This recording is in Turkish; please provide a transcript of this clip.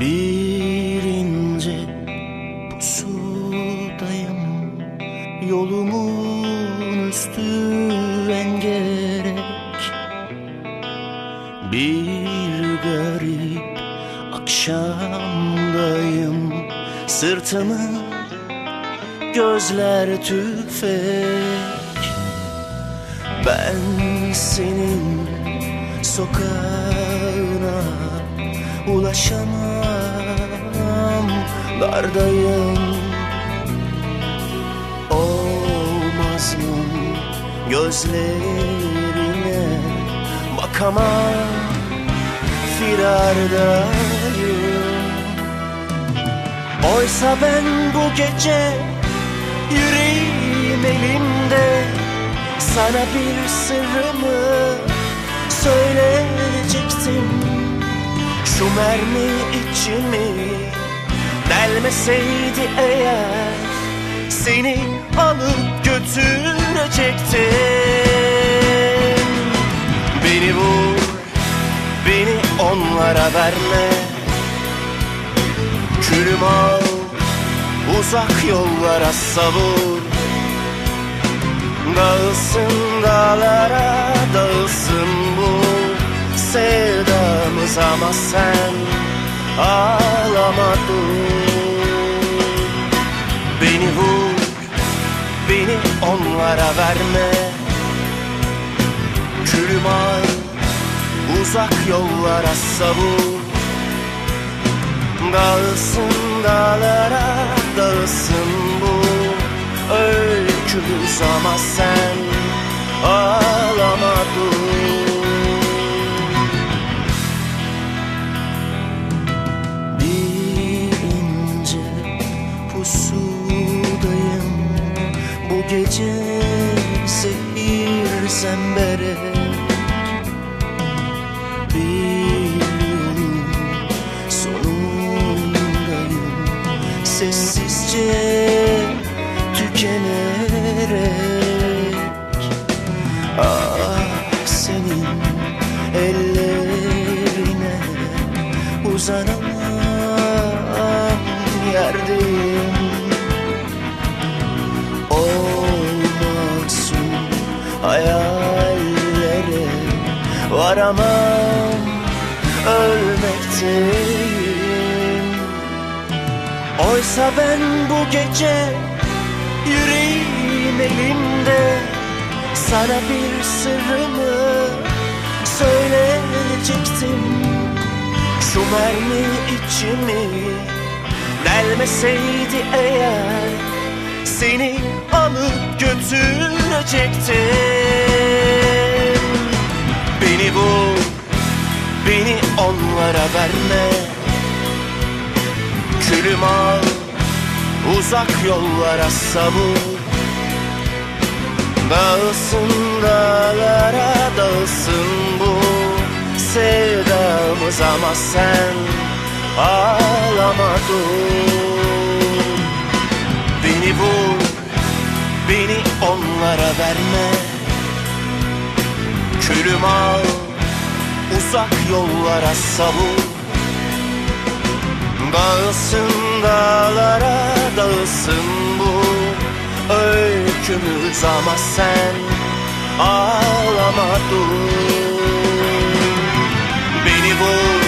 Bir ince pusudayım Yolumun üstü engerek Bir garip akşamdayım. Sırtımı gözler tüfek. Ben senin sokağına ulaşamam. Dardayım Olmaz mı gözlerine bakamam. Firardayım. Oysa ben bu gece yüreğim elimde. Sana bir sırrımı söyleyecektim. Şu mermi içimi delmeseydi eğer Seni alıp götürecektim. Beni vur, beni onlara verme. Külüm al uzak yollara savur. Dağılsın dağlara dağılsın bu sevdamız ama sen ağlama dur onlara verme. Külüm al uzak yollara savur. Dağılsın dağlara dağılsın bu. Öykümüz ama sen ağlama gece zehir zemberek bir yolun sonundayım. Sessizce tükenerek. Ah senin ellerine uzanamam yerdeyim hayallere varamam ölmekteyim Oysa ben bu gece yüreğim elimde Sana bir sırrımı söyleyecektim. Şu mermi içimi delmeseydi eğer Seni alıp götürecektim Beni bul Beni onlara verme. Külüm al Uzak yollara savur. Dağılsın dağlara dağılsın bu Sevdamız ama sen Ağlama dur Beni onlara verme. Külüm al Uzak yollara savur. Dağılsın dağlara Dağılsın bu Öykümüz ama sen Ağlama dur. Beni vur.